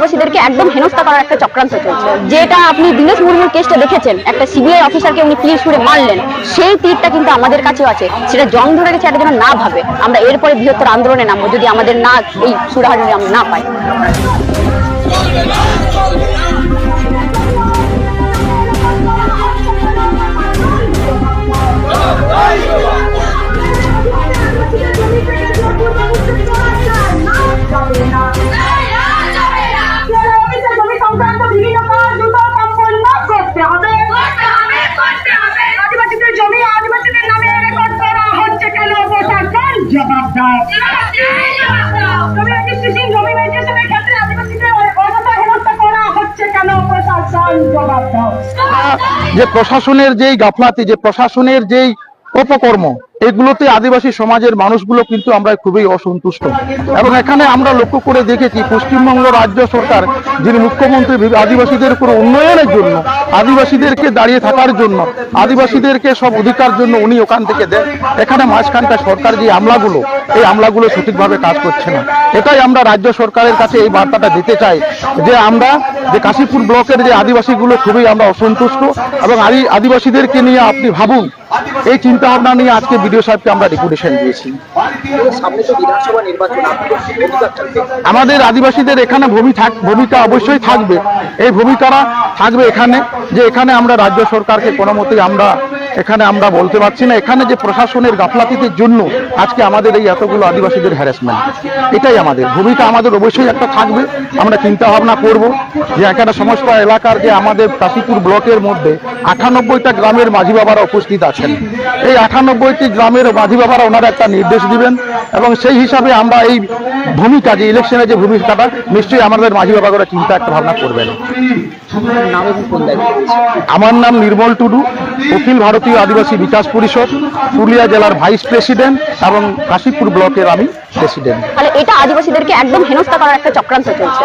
আদিবাসীদেরকে একদম হেনস্থা করার একটা চক্রান্ত চলছে। যেটা আপনি দীনেশ মুর্মুর কেসটা দেখেছেন, একটা সিবিআই অফিসারকে উনি তীর ছুড়ে মারলেন, সেই তীরটা কিন্তু আমাদের কাছেও আছে। সেটা জং ধরে গেছে, একটা যেন না ভাবে। আমরা এরপরে বৃহত্তর আন্দোলনে নামবো, যদি আমাদের না, এই সুরাহার আমরা না পাই। যে প্রশাসনের যেই গাফলাতি যে প্রশাসনের যেই অপকর্ম এগুলোতে আদিবাসী সমাজের মানুষগুলো কিন্তু আমরা খুবই অসন্তুষ্ট। এবং এখানে আমরা লক্ষ্য করে দেখেছি পশ্চিমবঙ্গ রাজ্য সরকার, যিনি মুখ্যমন্ত্রী আদিবাসীদের কোনো উন্নয়নের জন্য, আদিবাসীদেরকে দাঁড়িয়ে থাকার জন্য, আদিবাসীদেরকে সব অধিকার জন্য উনি ওখান থেকে দেন। এখানে মাঝখানটা সরকার যে আমলাগুলো, এই আমলাগুলো সঠিকভাবে কাজ করছে না। এটাই আমরা রাজ্য সরকারের কাছে এই বার্তাটা দিতে চাই, যে আমরা, যে কাশীপুর ব্লকের যে আদিবাসীগুলো খুবই আমরা অসন্তুষ্ট, এবং আদি- আদিবাসীদেরকে নিয়ে আপনি ভাবুন। এই চিন্তা ভাবনা নিয়ে আজকে বিডিও সাহেবকে আমরা ডেপুটেশন দিয়েছি। আমাদের আদিবাসীদের এখানে ভূমি থাক ভূমিকা অবশ্যই থাকবে। এই ভূমিকারা থাকবে এখানে, যে এখানে আমরা রাজ্য সরকারকে কোনো মতেই আমরা এখানে আমরা বলতে পারছি না। এখানে যে প্রশাসনের গাফলাতিদের জন্য আজকে আমাদের এই এতগুলো আদিবাসীদের হ্যারাসমেন্ট এটাই আমাদের। ভূমিকা আমাদের অবশ্যই একটা থাকবে। আমরা চিন্তা ভাবনা করব যে এখানে সমস্ত এলাকার যে আমাদের কাশীপুর ব্লকের মধ্যে আটানব্বইটা গ্রামের মাঝি বাবারা উপস্থিত আছেন। এই আটানব্বইটি গ্রামের মাঝি বাবারা ওনারা একটা নির্দেশ দিবেন এবং সেই হিসাবে আমরা এই ভূমিকা, যে ইলেকশনের যে ভূমিকাটা, নিশ্চয়ই আমাদের মাঝি বাবারা চিন্তা একটা ভাবনা করবেন। আমার নাম নির্মল টুডু অখিল ভারতীয় আদিবাসী বিকাশ পরিষদ, পুরুলিয়া জেলার ভাইস প্রেসিডেন্ট এবং কাশীপুর ব্লকের আমি প্রেসিডেন্ট। এটা আদিবাসীদেরকে একদম হেনস্থা করার একটা চক্রান্ত চলছে।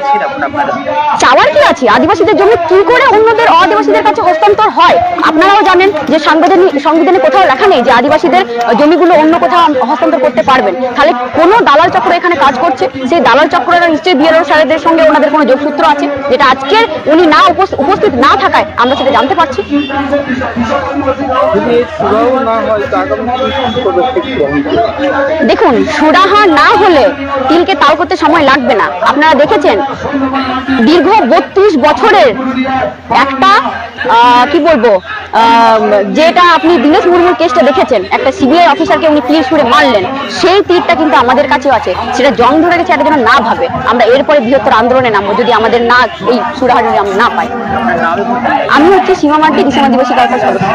চাইছেন এখন আপনারা? চাওয়ার কি আছে? আদিবাসীদের জমি কি করে অন্যদের আদিবাসীদের কাছে হস্তান্তর হয়? আপনারাও জানেন যে সাংবিধানিক সংবিধানে কোথাও লেখা নেই যে আদিবাসীদের জমিগুলো অন্য কোথাও হস্তান্তর করতে পারবেন। তাহলে কোনো দালাল চক্র এখানে কাজ করছে? সেই দালাল চক্ররা নিশ্চয়ই বিএলও সাহেবদের সঙ্গে ওনাদের কোনো যোগসূত্র আছে? যেটা আজকের উনি না উপস- উপস্থিত না থাকায় আমরা সেটা জানতে পারছি? দেখুন সুরাহা না হলে তিলকে তাও করতে সময় লাগবে না। আপনারা দেখেছেন দীর্ঘ বত্রিশ বছরের একটা কি বলব যেটা আপনি দীনেশ মুর্মুর কেসটা দেখেছেন, একটা সিবিআই অফিসারকে উনি তীর ছুড়ে মারলেন, সেই তীরটা কিন্তু আমাদের কাছেও আছে, সেটা জং ধরে গেছে, এটা যেন না ভাবে, আমরা এরপরে বৃহত্তর আন্দোলনে নামবো, যদি আমাদের না এই সুরাহাটি আমরা না পাই। আমি হচ্ছে সীমা মার্টি দিশা আদিবাসী কর্তার সদস্য।